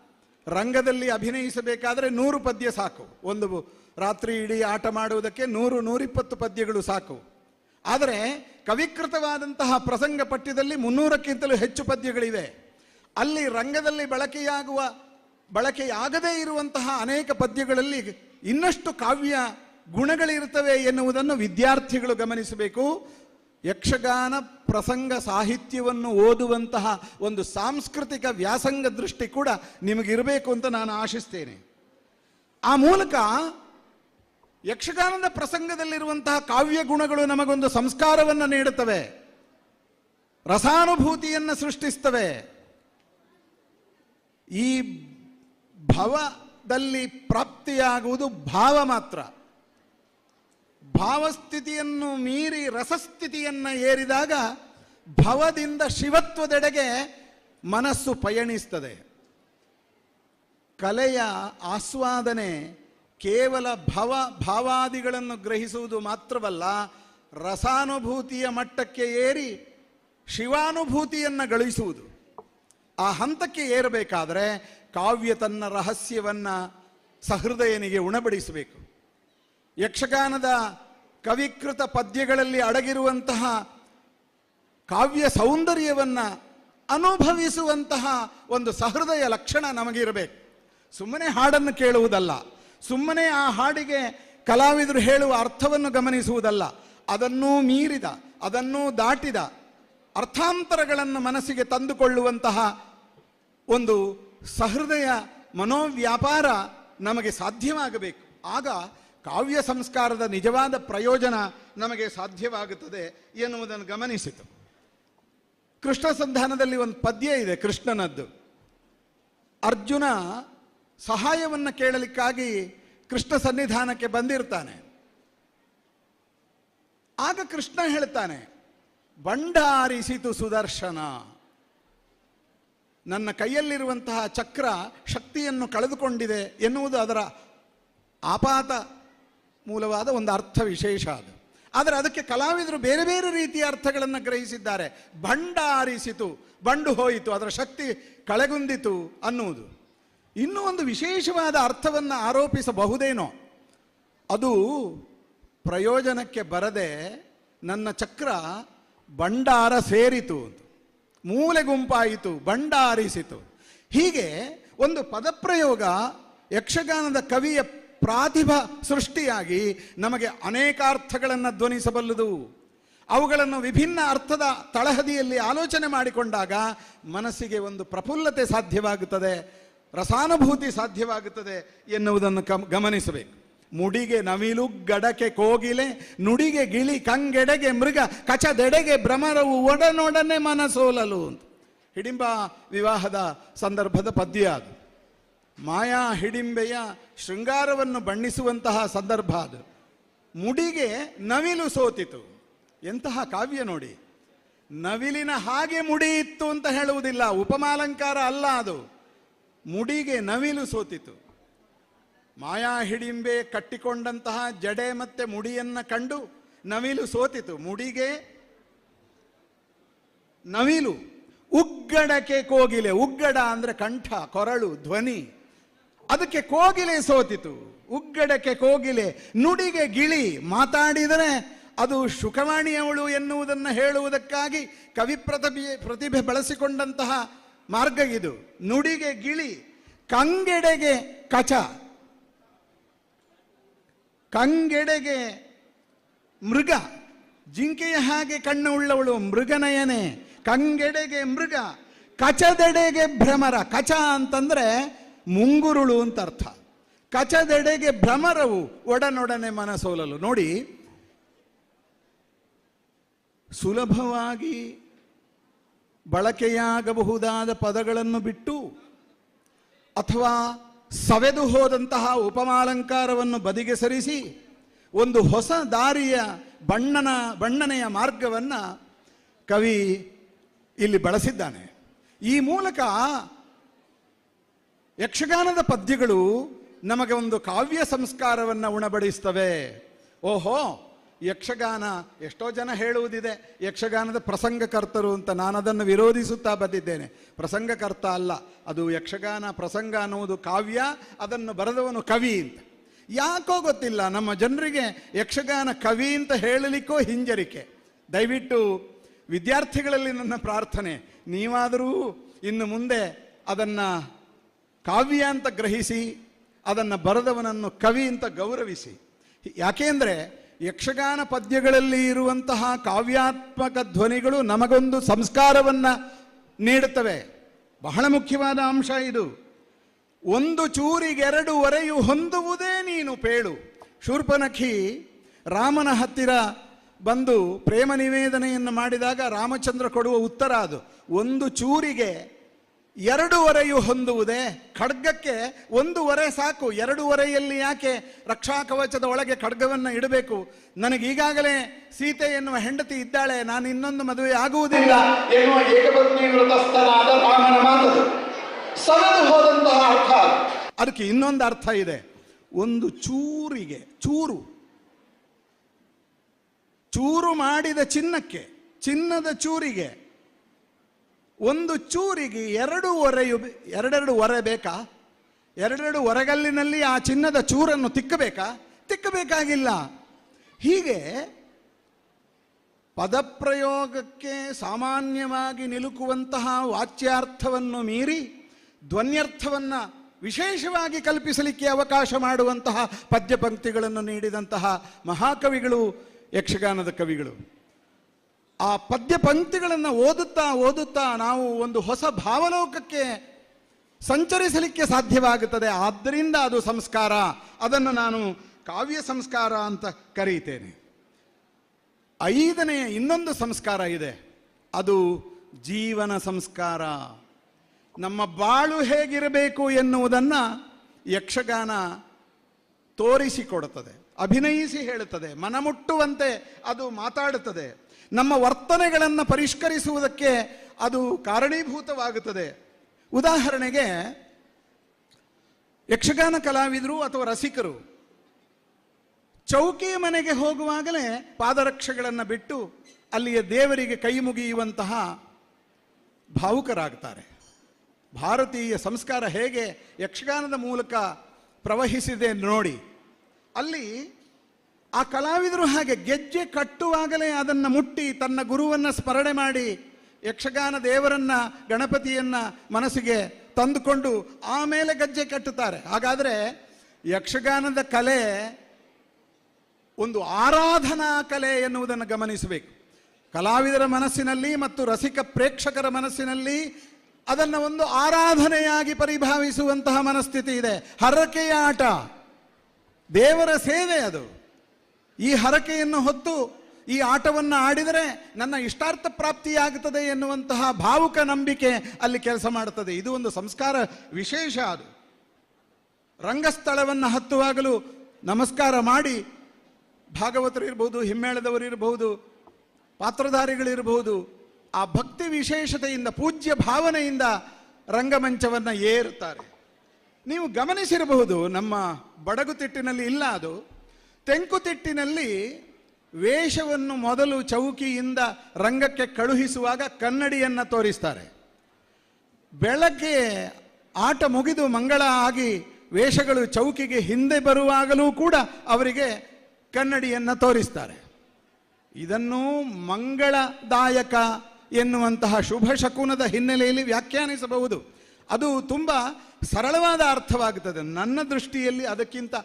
ರಂಗದಲ್ಲಿ ಅಭಿನಯಿಸಬೇಕಾದರೆ ನೂರು ಪದ್ಯ ಸಾಕು. ಒಂದು ರಾತ್ರಿ ಇಡೀ ಆಟ ಮಾಡುವುದಕ್ಕೆ ನೂರು, ನೂರಿಪ್ಪತ್ತು ಪದ್ಯಗಳು ಸಾಕು. ಆದರೆ ಕವಿಕೃತವಾದಂತಹ ಪ್ರಸಂಗ ಪಠ್ಯದಲ್ಲಿ ಮುನ್ನೂರಕ್ಕಿಂತಲೂ ಹೆಚ್ಚು ಪದ್ಯಗಳಿವೆ. ಅಲ್ಲಿ ರಂಗದಲ್ಲಿ ಬಳಕೆಯಾಗುವ, ಬಳಕೆಯಾಗದೇ ಇರುವಂತಹ ಅನೇಕ ಪದ್ಯಗಳಲ್ಲಿ ಇನ್ನಷ್ಟು ಕಾವ್ಯ ಗುಣಗಳಿರುತ್ತವೆ ಎನ್ನುವುದನ್ನು ವಿದ್ಯಾರ್ಥಿಗಳು ಗಮನಿಸಬೇಕು. ಯಕ್ಷಗಾನ ಪ್ರಸಂಗ ಸಾಹಿತ್ಯವನ್ನು ಓದುವಂತಹ ಒಂದು ಸಾಂಸ್ಕೃತಿಕ ವ್ಯಾಸಂಗ ದೃಷ್ಟಿ ಕೂಡ ನಿಮಗಿರಬೇಕು ಅಂತ ನಾನು ಆಶಿಸ್ತೇನೆ. ಆ ಮೂಲಕ ಯಕ್ಷಗಾನದ ಪ್ರಸಂಗದಲ್ಲಿರುವಂತಹ ಕಾವ್ಯ ಗುಣಗಳು ನಮಗೊಂದು ಸಂಸ್ಕಾರವನ್ನು ನೀಡುತ್ತವೆ. ರಸಾನುಭೂತಿಯನ್ನು ಸೃಷ್ಟಿಸ್ತವೆ. ಈ ಭವದಲ್ಲಿ ಪ್ರಾಪ್ತಿಯಾಗುವುದು ಭಾವ ಮಾತ್ರ. ಭಾವಸ್ಥಿತಿಯನ್ನು ಮೀರಿ ರಸಸ್ಥಿತಿಯನ್ನು ಏರಿದಾಗ ಭವದಿಂದ ಶಿವತ್ವದೆಡೆಗೆ ಮನಸ್ಸು ಪಯಣಿಸ್ತದೆ. ಕಲೆಯ ಆಸ್ವಾದನೆ ಕೇವಲ ಭವ, ಭಾವಾದಿಗಳನ್ನು ಗ್ರಹಿಸುವುದು ಮಾತ್ರವಲ್ಲ, ರಸಾನುಭೂತಿಯ ಮಟ್ಟಕ್ಕೆ ಏರಿ ಶಿವಾನುಭೂತಿಯನ್ನು ಗಳಿಸುವುದು. ಆ ಹಂತಕ್ಕೆ ಏರಬೇಕಾದರೆ ಕಾವ್ಯ ತನ್ನ ರಹಸ್ಯವನ್ನು ಸಹೃದಯನಿಗೆ ಉಣಬಡಿಸಬೇಕು. ಯಕ್ಷಗಾನದ ಕವಿಕೃತ ಪದ್ಯಗಳಲ್ಲಿ ಅಡಗಿರುವಂತಹ ಕಾವ್ಯ ಸೌಂದರ್ಯವನ್ನು ಅನುಭವಿಸುವಂತಹ ಒಂದು ಸಹೃದಯ ಲಕ್ಷಣ ನಮಗಿರಬೇಕು. ಸುಮ್ಮನೆ ಹಾಡನ್ನು ಕೇಳುವುದಲ್ಲ. ಸುಮ್ಮನೆ ಆ ಹಾಡಿಗೆ ಕಲಾವಿದರು ಹೇಳುವ ಅರ್ಥವನ್ನು ಗಮನಿಸುವುದಲ್ಲ. ಅದನ್ನೂ ಮೀರಿದ, ಅದನ್ನೂ ದಾಟಿದ ಅರ್ಥಾಂತರಗಳನ್ನು ಮನಸ್ಸಿಗೆ ತಂದುಕೊಳ್ಳುವಂತಹ ಒಂದು ಸಹೃದಯ ಮನೋವ್ಯಾಪಾರ ನಮಗೆ ಸಾಧ್ಯವಾಗಬೇಕು. ಆಗ ಕಾವ್ಯ ಸಂಸ್ಕಾರದ ನಿಜವಾದ ಪ್ರಯೋಜನ ನಮಗೆ ಸಾಧ್ಯವಾಗುತ್ತದೆ ಎನ್ನುವುದನ್ನು ಗಮನಿಸಿತು. ಕೃಷ್ಣ ಸಂಧಾನದಲ್ಲಿ ಒಂದು ಪದ್ಯ ಇದೆ ಕೃಷ್ಣನದ್ದು. ಅರ್ಜುನ ಸಹಾಯವನ್ನು ಕೇಳಲಿಕ್ಕಾಗಿ ಕೃಷ್ಣ ಸನ್ನಿಧಾನಕ್ಕೆ ಬಂದಿರ್ತಾನೆ. ಆಗ ಕೃಷ್ಣ ಹೇಳ್ತಾನೆ ಬಂಡಾರಿಸಿತು ಸುದರ್ಶನ. ನನ್ನ ಕೈಯಲ್ಲಿರುವಂತಹ ಚಕ್ರ ಶಕ್ತಿಯನ್ನು ಕಳೆದುಕೊಂಡಿದೆ ಎನ್ನುವುದು ಅದರ ಆಪಾತ ಮೂಲವಾದ ಒಂದು ಅರ್ಥ ವಿಶೇಷ ಅದು. ಆದರೆ ಅದಕ್ಕೆ ಕಲಾವಿದರು ಬೇರೆ ಬೇರೆ ರೀತಿಯ ಅರ್ಥಗಳನ್ನು ಗ್ರಹಿಸಿದ್ದಾರೆ. ಭಂಡಾರಿಸಿತು, ಬಂಡು ಹೋಯಿತು, ಅದರ ಶಕ್ತಿ ಕಳೆಗುಂದಿತು ಅನ್ನುವುದು. ಇನ್ನೂ ಒಂದು ವಿಶೇಷವಾದ ಅರ್ಥವನ್ನು ಆರೋಪಿಸಬಹುದೇನೋ. ಅದು ಪ್ರಯೋಜನಕ್ಕೆ ಬರದೆ ನನ್ನ ಚಕ್ರ ಬಂಡಾರ ಸೇರಿತು ಮೂಲೆ ಗುಂಪಾಯಿತು ಬಂಡಾರಿಸಿತು ಹೀಗೆ ಒಂದು ಪದಪ್ರಯೋಗ ಯಕ್ಷಗಾನದ ಕವಿಯ ಪ್ರಾತಿಭಾ ಸೃಷ್ಟಿಯಾಗಿ ನಮಗೆ ಅನೇಕ ಅರ್ಥಗಳನ್ನು ಧ್ವನಿಸಬಲ್ಲದು. ಅವುಗಳನ್ನು ವಿಭಿನ್ನ ಅರ್ಥದ ತಳಹದಿಯಲ್ಲಿ ಆಲೋಚನೆ ಮಾಡಿಕೊಂಡಾಗ ಮನಸ್ಸಿಗೆ ಒಂದು ಪ್ರಫುಲ್ಲತೆ ಸಾಧ್ಯವಾಗುತ್ತದೆ, ರಸಾನುಭೂತಿ ಸಾಧ್ಯವಾಗುತ್ತದೆ ಎನ್ನುವುದನ್ನು ಗಮನಿಸಬೇಕು. ಮುಡಿಗೆ ನವಿಲು, ಗಡಕೆ ಕೋಗಿಲೆ, ನುಡಿಗೆ ಗಿಳಿ, ಕಂಗೆಡೆಗೆ ಮೃಗ, ಕಚದೆಡೆಗೆ ಭ್ರಮರವು ಒಡನೊಡನೆ ಮನಸೋಲಲು ಹಿಡಿಂಬ ವಿವಾಹದ ಸಂದರ್ಭದ ಪದ್ಯ ಅದು. ಮಾಯಾ ಹಿಡಿಂಬೆಯ ಶೃಂಗಾರವನ್ನು ಬಣ್ಣಿಸುವಂತಹ ಸಂದರ್ಭ ಅದು. ಮುಡಿಗೆ ನವಿಲು ಸೋತಿತು. ಎಂತಹ ಕಾವ್ಯ ನೋಡಿ. ನವಿಲಿನ ಹಾಗೆ ಮುಡಿ ಇತ್ತು ಅಂತ ಹೇಳುವುದಿಲ್ಲ. ಉಪಮಾಲಂಕಾರ ಅಲ್ಲ ಅದು. ಮುಡಿಗೆ ನವಿಲು ಸೋತಿತು. ಮಾಯಾ ಹಿಡಿಂಬೆ ಕಟ್ಟಿಕೊಂಡಂತಹ ಜಡೆ ಮತ್ತೆ ಮುಡಿಯನ್ನ ಕಂಡು ನವಿಲು ಸೋತಿತು. ಮುಡಿಗೆ ನವಿಲು. ಉಗ್ಗಡಕ್ಕೆ ಕೋಗಿಲೆ. ಉಗ್ಗಡ ಅಂದ್ರೆ ಕಂಠ, ಕೊರಳು, ಧ್ವನಿ. ಅದಕ್ಕೆ ಕೋಗಿಲೆ ಸೋತಿತು. ಉಗ್ಗಡಕ್ಕೆ ಕೋಗಿಲೆ, ನುಡಿಗೆ ಗಿಳಿ ಮಾತಾಡಿದರೆ ಅದು ಶುಕವಾಣಿಯವಳು ಎನ್ನುವುದನ್ನು ಹೇಳುವುದಕ್ಕಾಗಿ ಕವಿ ಪ್ರತಿಭೆ ಪ್ರತಿಭೆ ಬಳಸಿಕೊಂಡಂತಹ ಮಾರ್ಗ ಇದು. ನುಡಿಗೆ ಗಿಳಿ, ಕಂಗೆಡೆಗೆ ಕಚ. ಕಂಗೆಡೆಗೆ ಮೃಗ. ಜಿಂಕೆಯ ಹಾಗೆ ಕಣ್ಣು ಉಳ್ಳವಳು ಮೃಗನಯನೆ. ಕಂಗೆಡೆಗೆ ಮೃಗ, ಕಚದೆಡೆಗೆ ಭ್ರಮರ. ಕಚ ಅಂತಂದ್ರೆ ಮುಂಗುರುಳು ಅಂತ ಅರ್ಥ. ಕಚದೆಡೆಗೆ ಭ್ರಮರವು ಒಡನೊಡನೆ ಮನಸೋಲಲು. ನೋಡಿ, ಸುಲಭವಾಗಿ ಬಳಕೆಯಾಗಬಹುದಾದ ಪದಗಳನ್ನು ಬಿಟ್ಟು ಅಥವಾ ಸವೆದು ಹೋದಂತಹ ಉಪಮಾಲಂಕಾರವನ್ನು ಬದಿಗೆ ಸರಿಸಿ ಒಂದು ಹೊಸ ದಾರಿಯ ಬಣ್ಣನ, ಬಣ್ಣನೆಯ ಮಾರ್ಗವನ್ನು ಕವಿ ಇಲ್ಲಿ ಬಳಸಿದ್ದಾನೆ. ಈ ಮೂಲಕ ಯಕ್ಷಗಾನದ ಪದ್ಯಗಳು ನಮಗೆ ಒಂದು ಕಾವ್ಯ ಸಂಸ್ಕಾರವನ್ನು ಉಣಬಡಿಸ್ತವೆ. ಓಹೋ, ಯಕ್ಷಗಾನ ಎಷ್ಟೋ ಜನ ಹೇಳುವುದಿದೆ, ಯಕ್ಷಗಾನದ ಪ್ರಸಂಗಕರ್ತರು ಅಂತ ನಾನು ಅದನ್ನು ವಿರೋಧಿಸುತ್ತಾ ಬಂದಿದ್ದೇನೆ. ಪ್ರಸಂಗಕರ್ತ ಅಲ್ಲ, ಅದು ಯಕ್ಷಗಾನ ಪ್ರಸಂಗ ಅನ್ನುವುದು ಕಾವ್ಯ, ಅದನ್ನು ಬರೆದವನು ಕವಿ ಅಂತ. ಯಾಕೋ ಗೊತ್ತಿಲ್ಲ, ನಮ್ಮ ಜನರಿಗೆ ಯಕ್ಷಗಾನ ಕವಿ ಅಂತ ಹೇಳಲಿಕ್ಕೋ ಹಿಂಜರಿಕೆ. ದಯವಿಟ್ಟು ವಿದ್ಯಾರ್ಥಿಗಳಲ್ಲಿ ನನ್ನ ಪ್ರಾರ್ಥನೆ, ನೀವಾದರೂ ಇನ್ನು ಮುಂದೆ ಅದನ್ನು ಕಾವ್ಯ ಅಂತ ಗ್ರಹಿಸಿ, ಅದನ್ನು ಬರೆದವನನ್ನು ಕವಿ ಅಂತ ಗೌರವಿಸಿ. ಯಾಕೆಂದರೆ ಯಕ್ಷಗಾನ ಪದ್ಯಗಳಲ್ಲಿ ಇರುವಂತಹ ಕಾವ್ಯಾತ್ಮಕ ಧ್ವನಿಗಳು ನಮಗೊಂದು ಸಂಸ್ಕಾರವನ್ನು ನೀಡುತ್ತವೆ. ಬಹಳ ಮುಖ್ಯವಾದ ಅಂಶ ಇದು. ಒಂದು ಚೂರಿಗೆರಡು ಒರೆಯು ಹೊಂದುವುದೇ ನೀನು ಪೇಳು. ಶೂರ್ಪನಖಿ ರಾಮನ ಹತ್ತಿರ ಬಂದು ಪ್ರೇಮ ನಿವೇದನೆಯನ್ನು ಮಾಡಿದಾಗ ರಾಮಚಂದ್ರ ಕೊಡುವ ಉತ್ತರ ಅದು. ಒಂದು ಚೂರಿಗೆ ಎರಡೂವರೆಯು ಹೊಂದುವುದೇ? ಖಡ್ಗಕ್ಕೆ ಒಂದೂವರೆ ಸಾಕು. ಎರಡೂವರೆಯಲ್ಲಿ ಯಾಕೆ ರಕ್ಷಾ ಕವಚದ ಒಳಗೆ ಖಡ್ಗವನ್ನು ಇಡಬೇಕು? ನನಗೀಗಾಗಲೇ ಸೀತೆ ಎನ್ನುವ ಹೆಂಡತಿ ಇದ್ದಾಳೆ. ನಾನು ಇನ್ನೊಂದು ಮದುವೆ ಆಗುವುದಿಲ್ಲ. ಎನ್ನುವ ಏಕಪತ್ನಿ ವ್ರತಸ್ಥನಾದ ರಾಮನ ಮಾತದು ಸಲದು ಹೋದಂತಹ ಅರ್ಥ. ಅದಕ್ಕೆ ಇನ್ನೊಂದು ಅರ್ಥ ಇದೆ. ಒಂದು ಚೂರಿಗೆ ಚೂರು. ಚೂರು ಮಾಡಿದ ಚಿನ್ನಕ್ಕೆ ಚಿನ್ನದ ಚೂರಿಗೆ ಒಂದು ಚೂರಿಗೆ ಎರಡು ಒರೆಯು ಎರಡೆರಡು ಒರೆ ಬೇಕಾ? ಎರಡೆರಡು ಒರೆಗಲ್ಲಿನಲ್ಲಿ ಆ ಚಿನ್ನದ ಚೂರನ್ನು ತಿಕ್ಕಬೇಕಾ? ತಿಕ್ಕಬೇಕಾಗಿಲ್ಲ. ಹೀಗೆ ಪದಪ್ರಯೋಗಕ್ಕೆ ಸಾಮಾನ್ಯವಾಗಿ ನಿಲುಕುವಂತಹ ವಾಚ್ಯಾರ್ಥವನ್ನು ಮೀರಿ ಧ್ವನ್ಯರ್ಥವನ್ನು ವಿಶೇಷವಾಗಿ ಕಲ್ಪಿಸಲಿಕ್ಕೆ ಅವಕಾಶ ಮಾಡುವಂತಹ ಪದ್ಯಪಂಕ್ತಿಗಳನ್ನು ನೀಡಿದಂತಹ ಮಹಾಕವಿಗಳು, ಯಕ್ಷಗಾನದ ಕವಿಗಳು. ಆ ಪದ್ಯ ಪಂಕ್ತಿಗಳನ್ನು ಓದುತ್ತಾ ಓದುತ್ತಾ ನಾವು ಒಂದು ಹೊಸ ಭಾವಲೋಕಕ್ಕೆ ಸಂಚರಿಸಲಿಕ್ಕೆ ಸಾಧ್ಯವಾಗುತ್ತದೆ. ಆದ್ದರಿಂದ ಅದು ಸಂಸ್ಕಾರ. ಅದನ್ನು ನಾನು ಕಾವ್ಯ ಸಂಸ್ಕಾರ ಅಂತ ಕರೀತೇನೆ. ಐದನೆಯ ಇನ್ನೊಂದು ಸಂಸ್ಕಾರ ಇದೆ. ಅದು ಜೀವನ ಸಂಸ್ಕಾರ. ನಮ್ಮ ಬಾಳು ಹೇಗಿರಬೇಕು ಎನ್ನುವುದನ್ನು ಯಕ್ಷಗಾನ ತೋರಿಸಿಕೊಡುತ್ತದೆ, ಅಭಿನಯಿಸಿ ಹೇಳುತ್ತದೆ, ಮನಮುಟ್ಟುವಂತೆ ಅದು ಮಾತಾಡುತ್ತದೆ. ನಮ್ಮ ವರ್ತನೆಗಳನ್ನು ಪರಿಷ್ಕರಿಸುವುದಕ್ಕೆ ಅದು ಕಾರಣೀಭೂತವಾಗುತ್ತದೆ. ಉದಾಹರಣೆಗೆ, ಯಕ್ಷಗಾನ ಕಲಾವಿದರು ಅಥವಾ ರಸಿಕರು, ಚೌಕಿ ಮನೆಗೆ ಹೋಗುವಾಗಲೇ ಪಾದರಕ್ಷೆಗಳನ್ನು ಬಿಟ್ಟು ಅಲ್ಲಿಯ ದೇವರಿಗೆ ಕೈ ಮುಗಿಯುವಂತಹ ಭಾವುಕರಾಗ್ತಾರೆ. ಭಾರತೀಯ ಸಂಸ್ಕಾರ ಹೇಗೆ ಯಕ್ಷಗಾನದ ಮೂಲಕ ಪ್ರವಹಿಸಿದೆ ನೋಡಿ. ಅಲ್ಲಿ ಆ ಕಲಾವಿದರು ಹಾಗೆ ಗೆಜ್ಜೆ ಕಟ್ಟುವಾಗಲೇ ಅದನ್ನು ಮುಟ್ಟಿ ತನ್ನ ಗುರುವನ್ನು ಸ್ಮರಣೆ ಮಾಡಿ ಯಕ್ಷಗಾನ ದೇವರನ್ನ, ಗಣಪತಿಯನ್ನ ಮನಸ್ಸಿಗೆ ತಂದುಕೊಂಡು ಆಮೇಲೆ ಗೆಜ್ಜೆ ಕಟ್ಟುತ್ತಾರೆ. ಹಾಗಾದರೆ ಯಕ್ಷಗಾನದ ಕಲೆ ಒಂದು ಆರಾಧನಾ ಕಲೆ ಎನ್ನುವುದನ್ನು ಗಮನಿಸಬೇಕು. ಕಲಾವಿದರ ಮನಸ್ಸಿನಲ್ಲಿ ಮತ್ತು ರಸಿಕ ಪ್ರೇಕ್ಷಕರ ಮನಸ್ಸಿನಲ್ಲಿ ಅದನ್ನು ಒಂದು ಆರಾಧನೆಯಾಗಿ ಪರಿಭಾವಿಸುವಂತಹ ಮನಸ್ಥಿತಿ ಇದೆ. ಹರಕೆಯ ಆಟ ದೇವರ ಸೇವೆ ಅದು. ಈ ಹರಕೆಯನ್ನು ಹೊತ್ತು ಈ ಆಟವನ್ನು ಆಡಿದರೆ ನನ್ನ ಇಷ್ಟಾರ್ಥ ಪ್ರಾಪ್ತಿಯಾಗುತ್ತದೆ ಎನ್ನುವಂತಹ ಭಾವುಕ ನಂಬಿಕೆ ಅಲ್ಲಿ ಕೆಲಸ ಮಾಡುತ್ತದೆ. ಇದು ಒಂದು ಸಂಸ್ಕಾರ ವಿಶೇಷ ಅದು. ರಂಗಸ್ಥಳವನ್ನು ಹತ್ತುವಾಗಲೂ ನಮಸ್ಕಾರ ಮಾಡಿ ಭಾಗವತರು ಇರಬಹುದು ಹಿಮ್ಮೇಳದವರು ಇರಬಹುದು ಪಾತ್ರಧಾರಿಗಳಿರಬಹುದು ಆ ಭಕ್ತಿ ವಿಶೇಷತೆಯಿಂದ, ಪೂಜ್ಯ ಭಾವನೆಯಿಂದ ರಂಗಮಂಚವನ್ನು ಏರುತ್ತಾರೆ. ನೀವು ಗಮನಿಸಿರಬಹುದು, ನಮ್ಮ ಬಡಗುತಿಟ್ಟಿನಲ್ಲಿ ಇಲ್ಲ ಅದು. ತೆಂಕುತಿಟ್ಟಿನಲ್ಲಿ ವೇಷವನ್ನು ಮೊದಲು ಚೌಕಿಯಿಂದ ರಂಗಕ್ಕೆ ಕಳುಹಿಸುವಾಗ ಕನ್ನಡಿಯನ್ನು ತೋರಿಸ್ತಾರೆ. ಬೆಳಗ್ಗೆ ಆಟ ಮುಗಿದು ಮಂಗಳ ಆಗಿ ವೇಷಗಳು ಚೌಕಿಗೆ ಹಿಂದೆ ಬರುವಾಗಲೂ ಕೂಡ ಅವರಿಗೆ ಕನ್ನಡಿಯನ್ನು ತೋರಿಸ್ತಾರೆ. ಇದನ್ನು ಮಂಗಳದಾಯಕ ಎನ್ನುವಂತಹ ಶುಭ ಶಕುನದ ಹಿನ್ನೆಲೆಯಲ್ಲಿ ವ್ಯಾಖ್ಯಾನಿಸಬಹುದು. ಅದು ತುಂಬ ಸರಳವಾದ ಅರ್ಥವಾಗುತ್ತದೆ. ನನ್ನ ದೃಷ್ಟಿಯಲ್ಲಿ ಅದಕ್ಕಿಂತ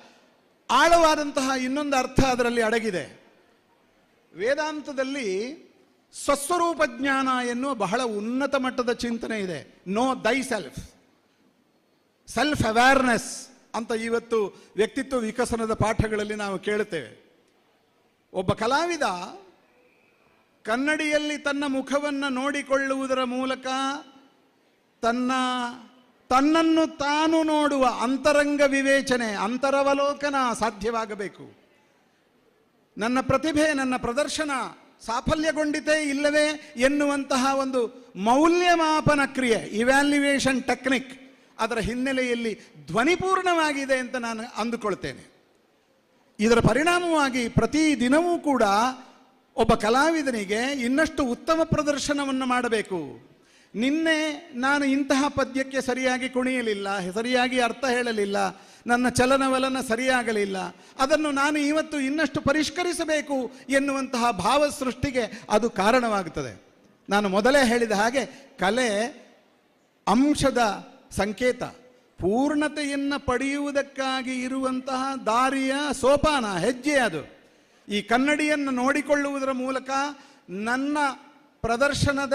ಆಳವಾದಂತಹ ಇನ್ನೊಂದು ಅರ್ಥ ಅದರಲ್ಲಿ ಅಡಗಿದೆ. ವೇದಾಂತದಲ್ಲಿ ಸ್ವಸ್ವರೂಪ ಜ್ಞಾನ ಎನ್ನುವ ಬಹಳ ಉನ್ನತ ಮಟ್ಟದ ಚಿಂತನೆ ಇದೆ. ನೋ ದೈ ಸೆಲ್ಫ್ ಸೆಲ್ಫ್ ಅವೇರ್ನೆಸ್ ಅಂತ ಇವತ್ತು ವ್ಯಕ್ತಿತ್ವ ವಿಕಸನದ ಪಾಠಗಳಲ್ಲಿ ನಾವು ಕೇಳುತ್ತೇವೆ. ಒಬ್ಬ ಕಲಾವಿದ ಕನ್ನಡಿಯಲ್ಲಿ ತನ್ನ ಮುಖವನ್ನು ನೋಡಿಕೊಳ್ಳುವುದರ ಮೂಲಕ ತನ್ನ ತನ್ನನ್ನು ತಾನು ನೋಡುವ ಅಂತರಂಗ ವಿವೇಚನೆ, ಅಂತರವಲೋಕನ ಸಾಧ್ಯವಾಗಬೇಕು. ನನ್ನ ಪ್ರತಿಭೆ, ನನ್ನ ಪ್ರದರ್ಶನ ಸಾಫಲ್ಯಗೊಂಡಿತೇ ಇಲ್ಲವೇ ಎನ್ನುವಂತಹ ಒಂದು ಮೌಲ್ಯಮಾಪನ ಕ್ರಿಯೆ ಇವ್ಯಾಲ್ಯುವೇಷನ್ ಟೆಕ್ನಿಕ್ ಅದರ ಹಿನ್ನೆಲೆಯಲ್ಲಿ ಧ್ವನಿಪೂರ್ಣವಾಗಿದೆ ಅಂತ ನಾನು ಅಂದುಕೊಳ್ತೇನೆ. ಇದರ ಪರಿಣಾಮವಾಗಿ ಪ್ರತಿ ದಿನವೂ ಕೂಡ ಒಬ್ಬ ಕಲಾವಿದನಿಗೆ ಇನ್ನಷ್ಟು ಉತ್ತಮ ಪ್ರದರ್ಶನವನ್ನು ಮಾಡಬೇಕು. ನಿನ್ನೆ ನಾನು ಇಂತಹ ಪದ್ಯಕ್ಕೆ ಸರಿಯಾಗಿ ಕುಣಿಯಲಿಲ್ಲ, ಸರಿಯಾಗಿ ಅರ್ಥ ಹೇಳಲಿಲ್ಲ, ನನ್ನ ಚಲನವಲನ ಸರಿಯಾಗಲಿಲ್ಲ. ಅದನ್ನು ನಾನು ಇವತ್ತು ಇನ್ನಷ್ಟು ಪರಿಷ್ಕರಿಸಬೇಕು ಎನ್ನುವಂತಹ ಭಾವ ಸೃಷ್ಟಿಗೆ ಅದು ಕಾರಣವಾಗುತ್ತದೆ. ನಾನು ಮೊದಲೇ ಹೇಳಿದ ಹಾಗೆ ಕಲೆ ಅಂಶದ ಸಂಕೇತ. ಪೂರ್ಣತೆಯನ್ನು ಪಡೆಯುವುದಕ್ಕಾಗಿ ಇರುವಂತಹ ದಾರಿಯ ಸೋಪಾನ, ಹೆಜ್ಜೆ ಅದು. ಈ ಕನ್ನಡಿಯನ್ನು ನೋಡಿಕೊಳ್ಳುವುದರ ಮೂಲಕ ನನ್ನ ಪ್ರದರ್ಶನದ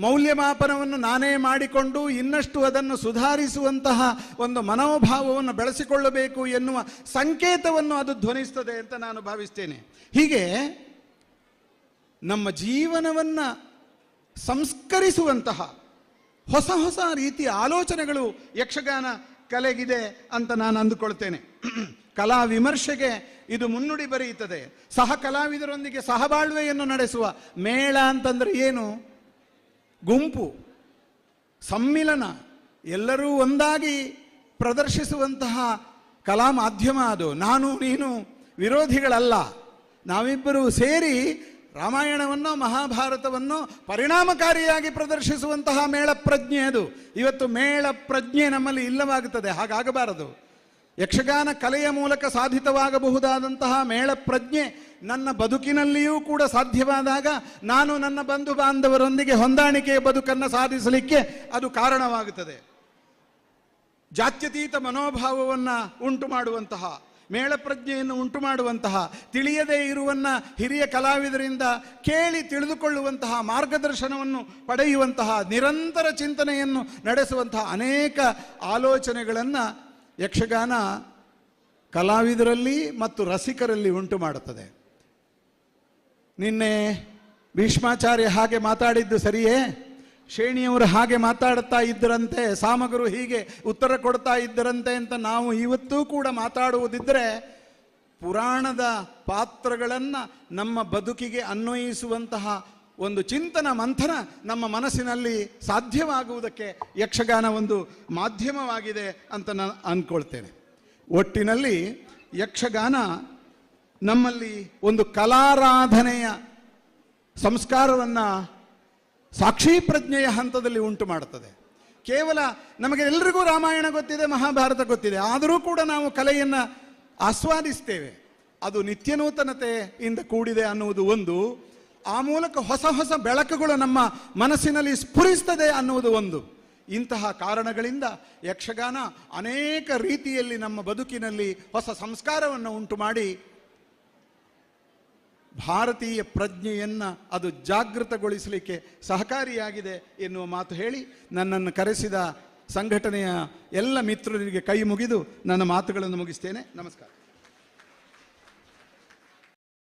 ಮೌಲ್ಯಮಾಪನವನ್ನು ನಾನೇ ಮಾಡಿಕೊಂಡು ಇನ್ನಷ್ಟು ಅದನ್ನು ಸುಧಾರಿಸುವಂತಹ ಒಂದು ಮನೋಭಾವವನ್ನು ಬೆಳೆಸಿಕೊಳ್ಳಬೇಕು ಎನ್ನುವ ಸಂಕೇತವನ್ನು ಅದು ಧ್ವನಿಸ್ತದೆ ಅಂತ ನಾನು ಭಾವಿಸ್ತೇನೆ. ಹೀಗೆ ನಮ್ಮ ಜೀವನವನ್ನು ಸಂಸ್ಕರಿಸುವಂತಹ ಹೊಸ ಹೊಸ ರೀತಿಯ ಆಲೋಚನೆಗಳು ಯಕ್ಷಗಾನ ಕಲೆಗಿದೆ ಅಂತ ನಾನು ಅಂದುಕೊಳ್ತೇನೆ. ಕಲಾ ವಿಮರ್ಶೆಗೆ ಇದು ಮುನ್ನುಡಿ ಬರೆಯುತ್ತದೆ. ಸಹ ಕಲಾವಿದರೊಂದಿಗೆ ಸಹಬಾಳ್ವೆಯನ್ನು ನಡೆಸುವ ಮೇಳ ಅಂತಂದ್ರೆ ಏನು? ಗುಂಪು, ಸಮ್ಮಿಲನ, ಎಲ್ಲರೂ ಒಂದಾಗಿ ಪ್ರದರ್ಶಿಸುವಂತಹ ಕಲಾ ಮಾಧ್ಯಮ ಅದು. ನಾನು, ನೀನು ವಿರೋಧಿಗಳಲ್ಲ. ನಾವಿಬ್ಬರೂ ಸೇರಿ ರಾಮಾಯಣವನ್ನು, ಮಹಾಭಾರತವನ್ನು ಪರಿಣಾಮಕಾರಿಯಾಗಿ ಪ್ರದರ್ಶಿಸುವಂತಹ ಮೇಳ ಪ್ರಜ್ಞೆ ಅದು. ಇವತ್ತು ಮೇಳ ಪ್ರಜ್ಞೆ ನಮ್ಮಲ್ಲಿ ಇಲ್ಲವಾಗುತ್ತದೆ. ಹಾಗಾಗಬಾರದು. ಯಕ್ಷಗಾನ ಕಲೆಯ ಮೂಲಕ ಸಾಧಿತವಾಗಬಹುದಾದಂತಹ ಮೇಳ ಪ್ರಜ್ಞೆ ನನ್ನ ಬದುಕಿನಲ್ಲಿಯೂ ಕೂಡ ಸಾಧ್ಯವಾದಾಗ ನಾನು ನನ್ನ ಬಂಧು ಬಾಂಧವರೊಂದಿಗೆ ಹೊಂದಾಣಿಕೆಯ ಬದುಕನ್ನು ಸಾಧಿಸಲಿಕ್ಕೆ ಅದು ಕಾರಣವಾಗುತ್ತದೆ. ಜಾತ್ಯತೀತ ಮನೋಭಾವವನ್ನು ಉಂಟು ಮಾಡುವಂತಹ, ಮೇಳ ಪ್ರಜ್ಞೆಯನ್ನು ಉಂಟು ಮಾಡುವಂತಹ, ತಿಳಿಯದೇ ಇರುವನ್ನ ಹಿರಿಯ ಕಲಾವಿದರಿಂದ ಕೇಳಿ ತಿಳಿದುಕೊಳ್ಳುವಂತಹ ಮಾರ್ಗದರ್ಶನವನ್ನು ಪಡೆಯುವಂತಹ ನಿರಂತರ ಚಿಂತನೆಯನ್ನು ನಡೆಸುವಂತಹ ಅನೇಕ ಆಲೋಚನೆಗಳನ್ನು ಯಕ್ಷಗಾನ ಕಲಾವಿದರಲ್ಲಿ ಮತ್ತು ರಸಿಕರಲ್ಲಿ ಉಂಟು ಮಾಡುತ್ತದೆ. ನಿನ್ನೆ ಭೀಷ್ಮಾಚಾರ್ಯ ಹಾಗೆ ಮಾತಾಡಿದ್ದು ಸರಿಯೇ? ಶ್ರೇಣಿಯವರು ಹಾಗೆ ಮಾತಾಡ್ತಾ ಇದ್ದರಂತೆ, ಸಾಮಗರು ಹೀಗೆ ಉತ್ತರ ಕೊಡ್ತಾ ಇದ್ದರಂತೆ ಅಂತ ನಾವು ಇವತ್ತೂ ಕೂಡ ಮಾತಾಡುವುದಿದ್ದರೆ ಪುರಾಣದ ಪಾತ್ರಗಳನ್ನು ನಮ್ಮ ಬದುಕಿಗೆ ಅನ್ವಯಿಸುವಂತಹ ಒಂದು ಚಿಂತನ ಮಂಥನ ನಮ್ಮ ಮನಸ್ಸಿನಲ್ಲಿ ಸಾಧ್ಯವಾಗುವುದಕ್ಕೆ ಯಕ್ಷಗಾನ ಒಂದು ಮಾಧ್ಯಮವಾಗಿದೆ ಅಂತ ನಾನು ಅಂದ್ಕೊಳ್ತೇನೆ ಒಟ್ಟಿನಲ್ಲಿ ಯಕ್ಷಗಾನ ನಮ್ಮಲ್ಲಿ ಒಂದು ಕಲಾರಾಧನೆಯ ಸಂಸ್ಕಾರವನ್ನು ಸಾಕ್ಷಿ ಪ್ರಜ್ಞೆಯ ಹಂತದಲ್ಲಿ ಉಂಟು ಮಾಡುತ್ತದೆ. ಕೇವಲ ನಮಗೆ ಎಲ್ರಿಗೂ ರಾಮಾಯಣ ಗೊತ್ತಿದೆ, ಮಹಾಭಾರತ ಗೊತ್ತಿದೆ, ಆದರೂ ಕೂಡ ನಾವು ಕಲೆಯನ್ನು ಆಸ್ವಾದಿಸ್ತೇವೆ. ಅದು ನಿತ್ಯನೂತನತೆಯಿಂದ ಕೂಡಿದೆ ಅನ್ನುವುದು ಒಂದು. ಆ ಮೂಲಕ ಹೊಸ ಹೊಸ ಬೆಳಕುಗಳು ನಮ್ಮ ಮನಸ್ಸಿನಲ್ಲಿ ಸ್ಫುರಿಸ್ತದೆ ಅನ್ನುವುದು ಒಂದು. ಇಂತಹ ಕಾರಣಗಳಿಂದ ಯಕ್ಷಗಾನ ಅನೇಕ ರೀತಿಯಲ್ಲಿ ನಮ್ಮ ಬದುಕಿನಲ್ಲಿ ಹೊಸ ಸಂಸ್ಕಾರವನ್ನು ಉಂಟು ಮಾಡಿ ಭಾರತೀಯ ಪ್ರಜ್ಞೆಯನ್ನು ಅದು ಜಾಗೃತಗೊಳಿಸಲಿಕ್ಕೆ ಸಹಕಾರಿಯಾಗಿದೆ ಎನ್ನುವ ಮಾತು ಹೇಳಿ ನನ್ನನ್ನು ಕರೆಸಿದ ಸಂಘಟನೆಯ ಎಲ್ಲ ಮಿತ್ರರಿಗೆ ಕೈ ಮುಗಿದು ನನ್ನ ಮಾತುಗಳನ್ನು ಮುಗಿಸ್ತೇನೆ. ನಮಸ್ಕಾರ.